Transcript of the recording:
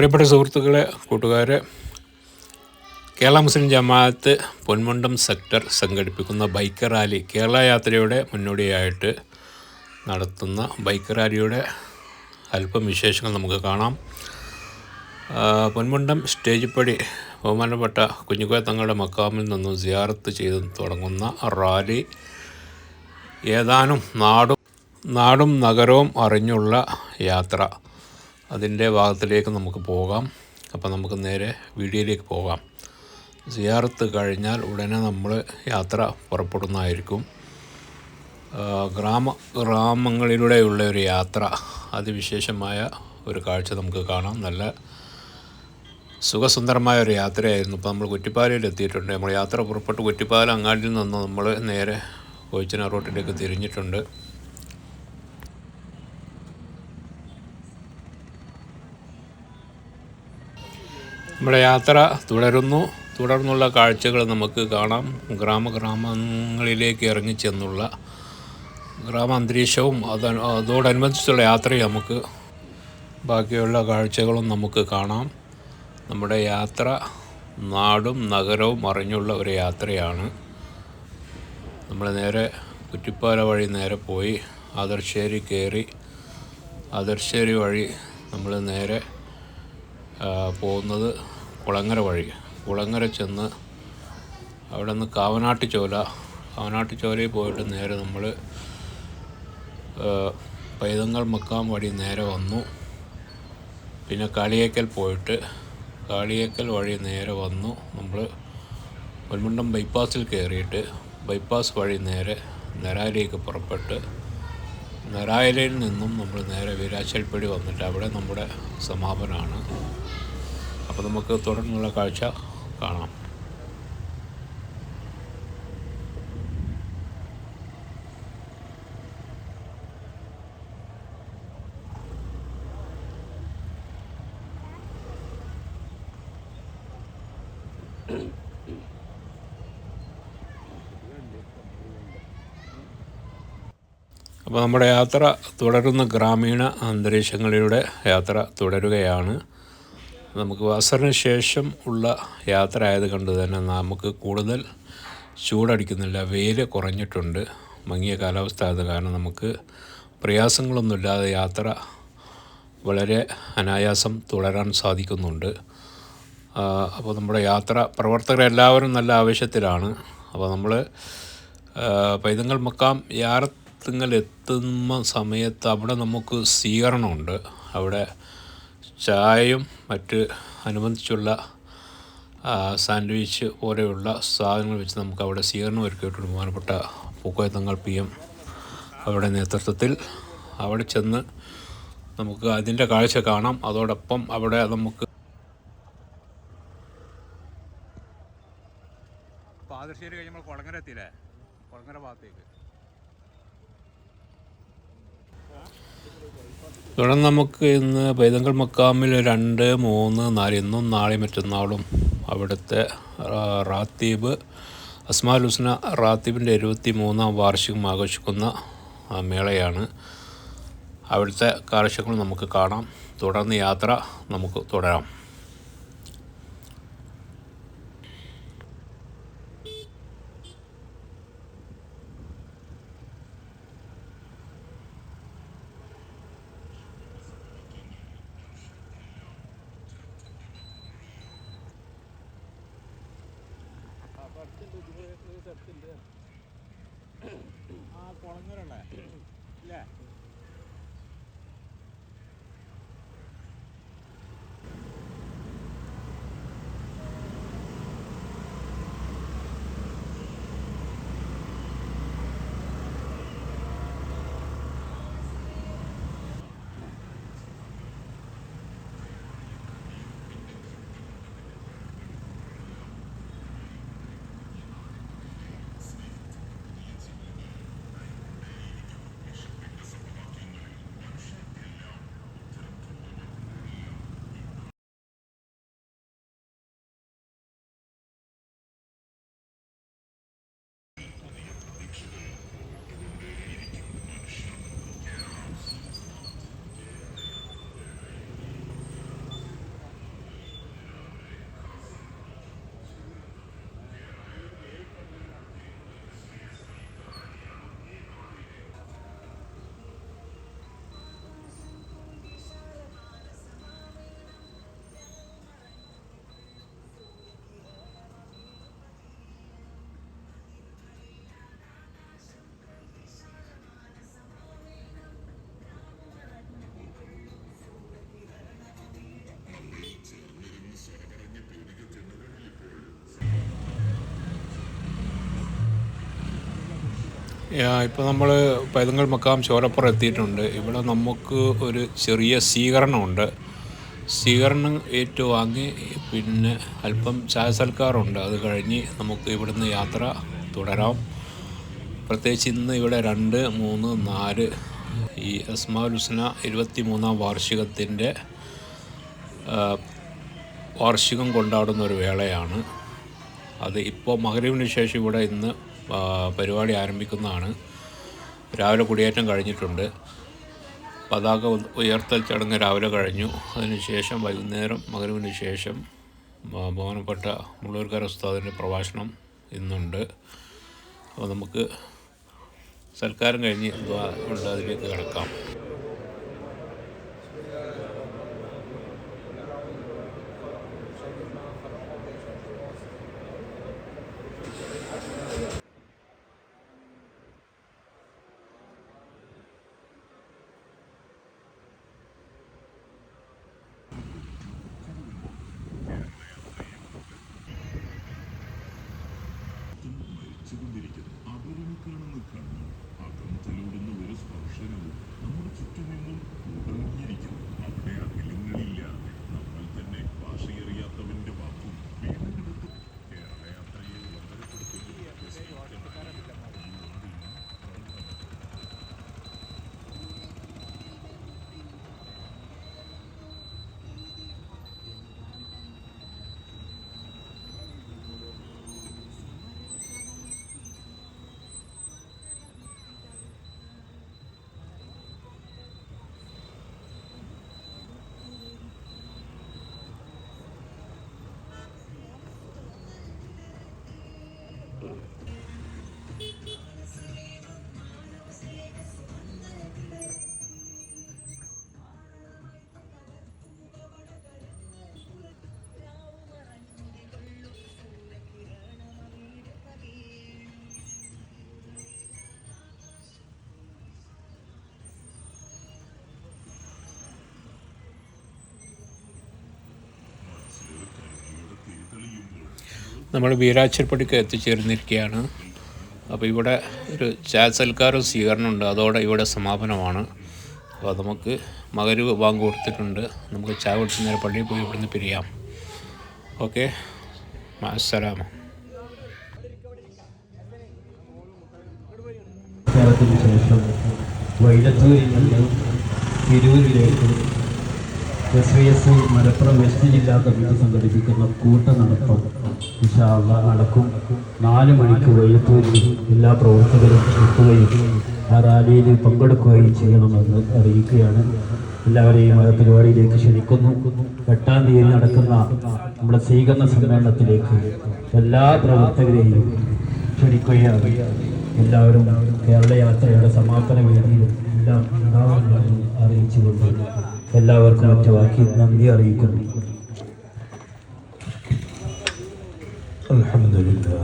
പ്രിയപ്പെട്ട സുഹൃത്തുക്കളെ കൂട്ടുകാരെ കേരള മുസ്ലിം ജമാഅത്ത് പൊന്മുണ്ടം സെക്ടർ സംഘടിപ്പിക്കുന്ന ബൈക്ക് റാലി കേരള യാത്രയുടെ മുന്നോടിയായിട്ട് നടത്തുന്ന ബൈക്ക് റാലിയുടെ അല്പം വിശേഷങ്ങൾ നമുക്ക് കാണാം. പൊന്മുണ്ടം സ്റ്റേജ് പടി ബഹുമാനപ്പെട്ട കുഞ്ഞുകോയ തങ്ങളുടെ മക്കാമിൽ നിന്നും സിയാറത്ത് ചെയ്ത് തുടങ്ങുന്ന റാലി ഏതാനും നാടും നാടും നഗരവും അറിഞ്ഞുള്ള യാത്ര. അതിന്റെ ഭാഗത്തിലേക്ക് നമുക്ക് പോകാം. അപ്പോൾ നമുക്ക് നേരെ വീഡിയോയിലേക്ക് പോകാം. സിയാറത്ത് കഴിഞ്ഞാൽ ഉടനെ നമ്മൾ യാത്ര പുറപ്പെടുന്നതായിരിക്കും. ഗ്രാമ ഗ്രാമങ്ങളിലൂടെയുള്ള ഒരു യാത്ര അതിവിശേഷമായ ഒരു കാഴ്ച നമുക്ക് കാണാം. നല്ല സുഖസുന്ദരമായ ഒരു യാത്രയായിരുന്നു. ഇപ്പോൾ നമ്മൾ കുറ്റിപ്പാലയിൽ എത്തിയിട്ടുണ്ട്. നമ്മൾ യാത്ര പുറപ്പെട്ട് കുറ്റിപ്പാലം അങ്ങാടിയിൽ നിന്ന് നമ്മൾ നേരെ കോയിച്ചന റോട്ടിലേക്ക് തിരിഞ്ഞിട്ടുണ്ട്. നമ്മുടെ യാത്ര തുടരുന്നു. തുടർന്നുള്ള കാഴ്ചകൾ നമുക്ക് കാണാം. ഗ്രാമഗ്രാമങ്ങളിലേക്ക് ഇറങ്ങിച്ചെന്നുള്ള ഗ്രാമാന്തരീക്ഷവും അത് അതോടനുബന്ധിച്ചുള്ള യാത്രയും നമുക്ക് ബാക്കിയുള്ള കാഴ്ചകളും നമുക്ക് കാണാം. നമ്മുടെ യാത്ര നാടും നഗരവും അറിഞ്ഞുള്ള ഒരു യാത്രയാണ്. നമ്മൾ നേരെ കുറ്റിപ്പാല വഴി നേരെ പോയി ആദർശേരി കയറി ആദർശേരി വഴി നമ്മൾ നേരെ പോകുന്നത് കുളങ്ങര വഴി. കുളങ്ങര ചെന്ന് അവിടെ നിന്ന് കാവനാട്ട് ചോല. കാവനാട്ട് ചോലയിൽ പോയിട്ട് നേരെ നമ്മൾ പൈതങ്ങൾ മക്കാം വഴി നേരെ വന്നു. പിന്നെ കാളിയേക്കൽ പോയിട്ട് കാളിയേക്കൽ വഴി നേരെ വന്നു. നമ്മൾ പൊന്മുണ്ടം ബൈപ്പാസിൽ കയറിയിട്ട് ബൈപ്പാസ് വഴി നേരെ നരായിലേക്ക് പുറപ്പെട്ട് നരായിലയിൽ നിന്നും നമ്മൾ നേരെ വീരാശൽപ്പടി വന്നിട്ട് അവിടെ നമ്മുടെ സമാപനമാണ്. അപ്പോൾ നമുക്ക് തുടർന്നുള്ള കാഴ്ച കാണാം. അപ്പോൾ നമ്മുടെ യാത്ര തുടരുന്ന ഗ്രാമീണ അന്തരീക്ഷങ്ങളിലൂടെ യാത്ര തുടരുകയാണ്. നമുക്ക് വസറിന് ശേഷം ഉള്ള യാത്ര ആയത് കൊണ്ട് തന്നെ നമുക്ക് കൂടുതൽ ചൂടടിക്കുന്നില്ല. വെയിൽ കുറഞ്ഞിട്ടുണ്ട്. മങ്ങിയ കാലാവസ്ഥ ആയത് കാരണം നമുക്ക് പ്രയാസങ്ങളൊന്നുമില്ലാതെ യാത്ര വളരെ അനായാസം തുടരാൻ സാധിക്കുന്നുണ്ട്. അപ്പോൾ നമ്മുടെ യാത്ര പ്രവർത്തകരെല്ലാവരും നല്ല ആവശ്യത്തിലാണ് അപ്പോൾ നമ്മൾ പൈതങ്ങൾ മക്കാം യാറത്തുങ്കൽ എത്തുന്ന സമയത്ത് അവിടെ നമുക്ക് സ്വീകരണമുണ്ട്. അവിടെ ചായയും മറ്റ് അനുബന്ധിച്ചുള്ള സാൻഡ്വിച്ച് പോലെയുള്ള സാധനങ്ങൾ വെച്ച് നമുക്ക് അവിടെ സ്വീകരണം ഒരുക്കിയിട്ടുണ്ട്. ബഹുമാനപ്പെട്ട പൂക്കോയത്തങ്ങൾ പി എം അവിടെ നേതൃത്വത്തിൽ. അവിടെ ചെന്ന് നമുക്ക് അതിന്റെ കാഴ്ച കാണാം. അതോടൊപ്പം അവിടെ നമുക്ക് പാദശ്ശേരി നമ്മൾ കുളങ്ങര എത്തിയില്ലേ? കുളങ്ങര ഭാഗത്തേക്ക്. തുടർന്ന് നമുക്ക് ഇന്ന് പൈതങ്കൽ മക്കാമിൽ രണ്ട് മൂന്ന് നാല് ഇന്നും നാളെ മറ്റന്നാളും അവിടുത്തെ റാത്തീബ് അസ്മാൽ ഹുസ്ന റാത്തീബിന്റെ എഴുപത്തി മൂന്നാം വാർഷികം ആഘോഷിക്കുന്ന മേളയാണ്. അവിടുത്തെ കാഴ്ചകൾ നമുക്ക് കാണാം. തുടർന്ന് യാത്ര നമുക്ക് തുടരാം. ആ കുളങ്ങരല്ലേ? ഇല്ലേ? ഇപ്പോൾ നമ്മൾ പൈതങ്ങൾ മക്കാം ചോരപ്പുറം എത്തിയിട്ടുണ്ട്. ഇവിടെ നമുക്ക് ഒരു ചെറിയ സ്വീകരണമുണ്ട്. സ്വീകരണം ഏറ്റുവാങ്ങി പിന്നെ അല്പം ചായ സൽക്കാരമുണ്ട് അത് കഴിഞ്ഞ് നമുക്ക് ഇവിടുന്ന് യാത്ര തുടരാം. പ്രത്യേകിച്ച് ഇന്ന് ഇവിടെ രണ്ട് മൂന്ന് നാല് ഈ അസ്മാൽ ഹുസ്ന ഇരുപത്തി മൂന്നാം വാർഷികത്തിന്റെ വാർഷികം കൊണ്ടാടുന്ന ഒരു വേളയാണ്. അത് ഇപ്പോൾ മകരവിന് ശേഷം ഇവിടെ ഇന്ന് പരിപാടി ആരംഭിക്കുന്നതാണ്. രാവിലെ കുടിയേറ്റം കഴിഞ്ഞിട്ടുണ്ട്. പതാക ഉയർത്തൽ ചടങ്ങ് രാവിലെ കഴിഞ്ഞു. അതിനുശേഷം വൈകുന്നേരം മകരവിന് ശേഷം ബഹുമാനപ്പെട്ട മുള്ളൂർക്കര ഉസ്താദിന്റെ പ്രഭാഷണം ഇന്നുണ്ട്. അപ്പോൾ നമുക്ക് സൽക്കാരം കഴിഞ്ഞ് ഉണ്ട് അതിലേക്ക് കിടക്കാം. മരിച്ചുകൊണ്ടിരിക്കുന്നു അവരും കാണുന്ന കണ്ണും അകം തലോടുന്ന ഒരു സ്പർശനവും നമ്മുടെ ചുറ്റുമെന്നും ഉറങ്ങിയിരിക്കുന്നു അവിടെ അകലങ്ങളില്ലാതെ നമ്മൾ തന്നെ ഭാഷയറിയാത്തവന്റെ വാക്കും വീടുകിടക്കും നമ്മൾ വീരാച്ചിർപ്പടിക്ക് എത്തിച്ചേർന്നിരിക്കുകയാണ്. അപ്പോൾ ഇവിടെ ഒരു ചായ സൽക്കാരം സ്വീകരണമുണ്ട്. അതോടെ ഇവിടെ സമാപനമാണ്. അപ്പോൾ നമുക്ക് മകരവ് ബാങ്ക് കൊടുത്തിട്ടുണ്ട്. നമുക്ക് ചായ കുടിച്ച് നേരെ പള്ളിയിൽ പോയി ഇവിടുന്ന് പിരിയാം. ഓക്കെ. അസ്സലാമ ശേഷം വൈലത്തൂരിൽ നിന്ന് മലപ്പുറം വെസ്റ്റ് ജില്ലാ കമ്മിറ്റി സംഘടിപ്പിക്കുന്ന കൂട്ട നടത്തം വിശാല നടക്കും. നാല് മണിക്ക് വൈലത്തൂരിൽ എല്ലാ പ്രവർത്തകരും എത്തുകയും ആ റാലിയിൽ പങ്കെടുക്കുകയും ചെയ്യണമെന്ന് അറിയിക്കുകയാണ്. എല്ലാവരെയും ആ പരിപാടിയിലേക്ക് ക്ഷണിക്കുന്നു. എട്ടാം തീയതി നടക്കുന്ന നമ്മുടെ സ്വീകരണ സമ്മേളനത്തിലേക്ക് എല്ലാ പ്രവർത്തകരെയും ക്ഷണിക്കുകയാണ്. എല്ലാവരും കേരള യാത്രയുടെ സമാപന വേദിയിൽ എല്ലാം ഉണ്ടാവുമെന്ന് അറിയിച്ചുകൊണ്ട് എല്ലാവർക്കും ഒറ്റ വാക്കി നന്ദി അറിയിക്കുന്നു അൽഹംദുലില്ലാ